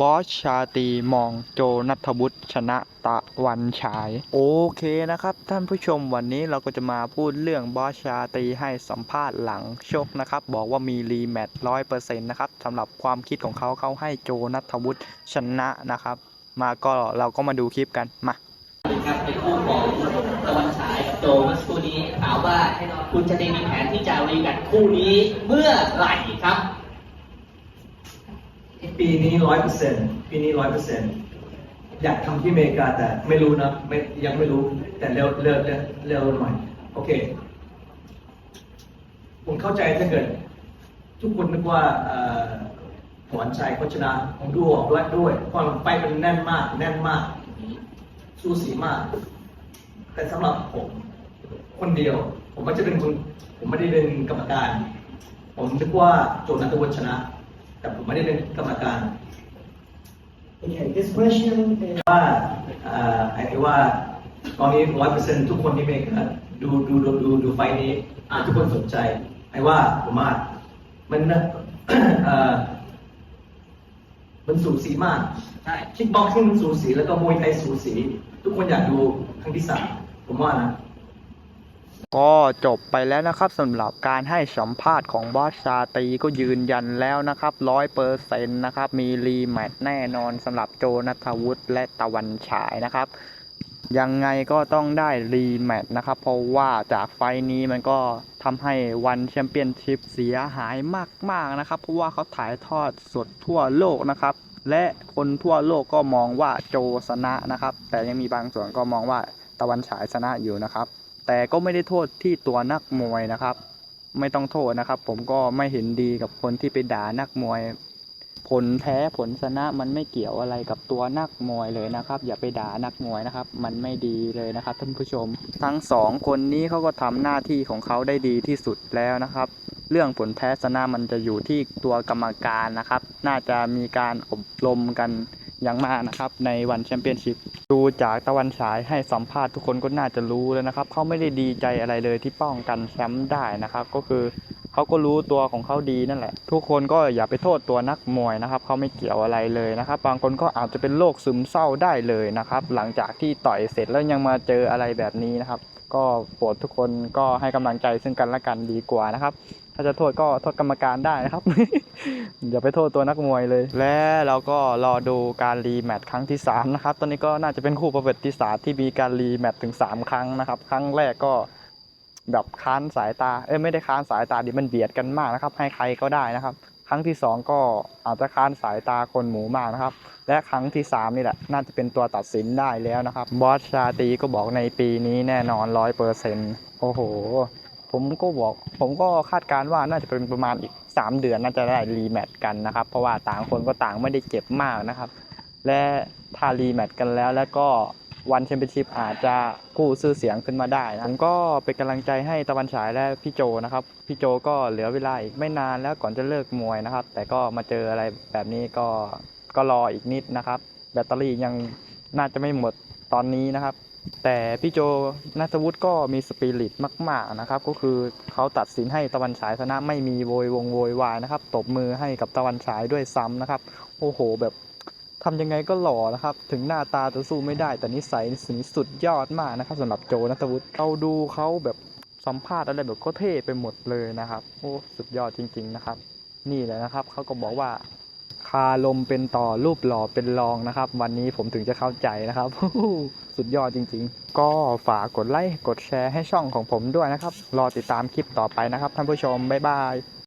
บอสชาตรีมองโจนัทวุฒิชนะตะวันฉาย โอเคนะครับ ท่านผู้ชมวันนี้เราก็จะมาพูดเรื่องบอสชาตรีให้สัมภาษณ์หลังชกนะครับ บอกว่ามีรีแมตช์ร้อยเปอร์เซ็นต์นะครับสำหรับความคิดของเขาเขาให้โจนัทวุฒิชนะนะครับ มาก็เราก็มาดูคลิปกันมาครับเป็นคู่ของตะวันฉายกับโจเมื่อสักครู่นี้ถามว่าคุณจะได้มีแผนที่จะรีแมตช์คู่นี้เมื่อไหร่ครับ ปีนี้ร้อยเปอร์เซ็นต์ปีนี้ร้อยเปอร์เซ็นต์อยากทำที่อเมริกาแต่ไม่รู้นะไม่ยังไม่รู้แต่เร็วเร็วเร็วหน่อยโอเค ผมเข้าใจถ้าเกิด ทุกคนนึกว่าเอ่อหวนชัยโคชนะผมดูออกด้วยด้วยเพราะไฟมันแน่นมาก แน่นมาก สู้สีมาก แต่สำหรับผม คนเดียว ผมไม่จะเป็นคน ผมไม่ได้เป็นกรรมการ ผมนึกว่าโจนัทวุฒิชนะ แต่ผมไม่ได้เป็นกรรมการ Okay, this question is ว่าเอ่อไอ้ที่ว่าตอนนี้ร้อยเปอร์เซ็นต์ทุกคนที่เมกาดูดูดูดูดูไฟล์นี้อ่าทุกคนสนใจไอ้ว่าผมว่ามันนะเอ่อมันสูสีมากใช่คิกบ็อกซิ่งมันสูสีแล้วก็มวยไทยสูสี ทุกคนอยากดูครั้งที่สามผมว่านะ ก็จบไปแล้วนะครับสำหรับการให้สัมภาษณ์ของบอสชาตีก็ยืนยันแล้วนะครับร้อยเปอร์เซ็นต์นะครับมีรีแมตแน่นอนสำหรับโจนัทวุฒิและตะวันฉายนะครับยังไงก็ต้องได้รีแมตช์นะครับ เพราะว่าจากไฟนี้มันก็ทำให้วันแชมเปี้ยนชิพเสียหายมาก ๆ นะครับ เพราะว่าเขาถ่ายทอดสดทั่วโลกนะครับ และคนทั่วโลกก็มองว่าโจชนะนะครับ แต่ยังมีบางส่วนก็มองว่าตะวันฉายชนะอยู่นะครับ แต่ก็ไม่ได้โทษที่ตัวนักมวยนะครับ ไม่ต้องโทษนะครับ ผมก็ไม่เห็นดีกับคนที่ไปด่านักมวย ผลแพ้ผลชนะมันไม่เกี่ยวอะไรกับตัวนักมวยเลยนะครับ อย่าไปด่านักมวยนะครับ มันไม่ดีเลยนะครับท่านผู้ชม ทั้งสองคนนี้เขาก็ทำหน้าที่ของเขาได้ดีที่สุดแล้วนะครับ เรื่องผลแพ้ชนะมันจะอยู่ที่ตัวกรรมการนะครับ น่าจะมีการอบรมกัน อย่างมากนะครับ ในวันแชมเปี้ยนชิพดูจากตะวันฉายให้สัมภาษณ์ทุกคนก็น่าจะรู้แล้วนะครับเขาไม่ได้ดีใจอะไรเลยที่ป้องกันแชมป์ได้นะครับ ก็คือเขาก็รู้ตัวของเขาดีนั่นแหละ ทุกคนก็อย่าไปโทษตัวนักมวยนะครับเขาไม่เกี่ยวอะไรเลยนะครับ บางคนก็อาจจะเป็นโรคซึมเศร้าได้เลยนะครับ หลังจากที่ต่อยเสร็จแล้วยังมาเจออะไรแบบนี้นะครับ ก็โปรดทุกคนก็ให้กำลังใจซึ่งกันและกันดีกว่านะครับ ถ้าจะโทษก็โทษกรรมการได้นะครับ อย่าไปโทษตัวนักมวยเลย และเราก็รอดูการรีแมตช์ครั้งที่3นะครับ ตอนนี้ก็น่าจะเป็นคู่ประวัติศาสตร์ที่มีการรีแมตช์ถึง 3 ครั้งนะครับ ครั้งแรกก็แบบค้านสายตา เอ้ยไม่ได้ค้านสายตาดิมันเบียดกันมากนะครับ ให้ใครก็ได้นะครับ ครั้งที่ 2 ก็อาจจะค้านสายตาคนหมูมากนะครับ และครั้งที่ 3 นี่แหละ น่าจะเป็นตัวตัดสินได้แล้วนะครับ บอสชาตีก็บอกในปีนี้แน่นอนร้อยเปอร์เซ็นต์โอ้โห ผมก็บอกผมก็คาดการณ์ว่าน่าจะเป็นประมาณอีก 3 เดือนน่าจะได้รีแมตช์กันนะครับ เพราะว่าต่างคนก็ต่างไม่ได้เจ็บมากนะครับ และถ้ารีแมตช์กันแล้วแล้วก็วันแชมเปี้ยนชิพอาจจะกู้ชื่อเสียงขึ้นมาได้นะผมก็เป็นกำลังใจให้ตะวันฉายและพี่โจนะครับ พี่โจก็เหลือเวลาอีกไม่นานแล้วก่อนจะเลิกมวยนะครับ แต่ก็มาเจออะไรแบบนี้ก็ก็รออีกนิดนะครับ แบตเตอรี่ยังน่าจะไม่หมดตอนนี้นะครับ แต่พี่โจนัทวุฒิก็มีสปิริตมาก ๆนะครับ ก็คือเขาตัดสินให้ตะวันฉายชนะไม่มีโวยวงโวยวายนะครับ ตบมือให้กับตะวันฉายด้วยซ้ำนะครับ โอ้โห แบบทำยังไงก็หล่อนะครับ ถึงหน้าตาจะสู้ไม่ได้ แต่นิสัยนี่สุดยอดมากนะครับสำหรับโจนัทวุฒิเราดูเขาแบบสัมภาษณ์อะไรแบบก็เท่ไปหมดเลยนะครับ โอ้ สุดยอดจริง ๆ นะครับ นี่แหละนะครับเขาก็บอกว่า คาลมเป็นต่อรูปหล่อเป็นรองนะครับ วันนี้ผมถึงจะเข้าใจนะครับ สุดยอดจริง ๆ ก็ฝากกดไลค์กดแชร์ให้ช่องของผมด้วยนะครับ รอติดตามคลิปต่อไปนะครับท่านผู้ชม บ๊ายบาย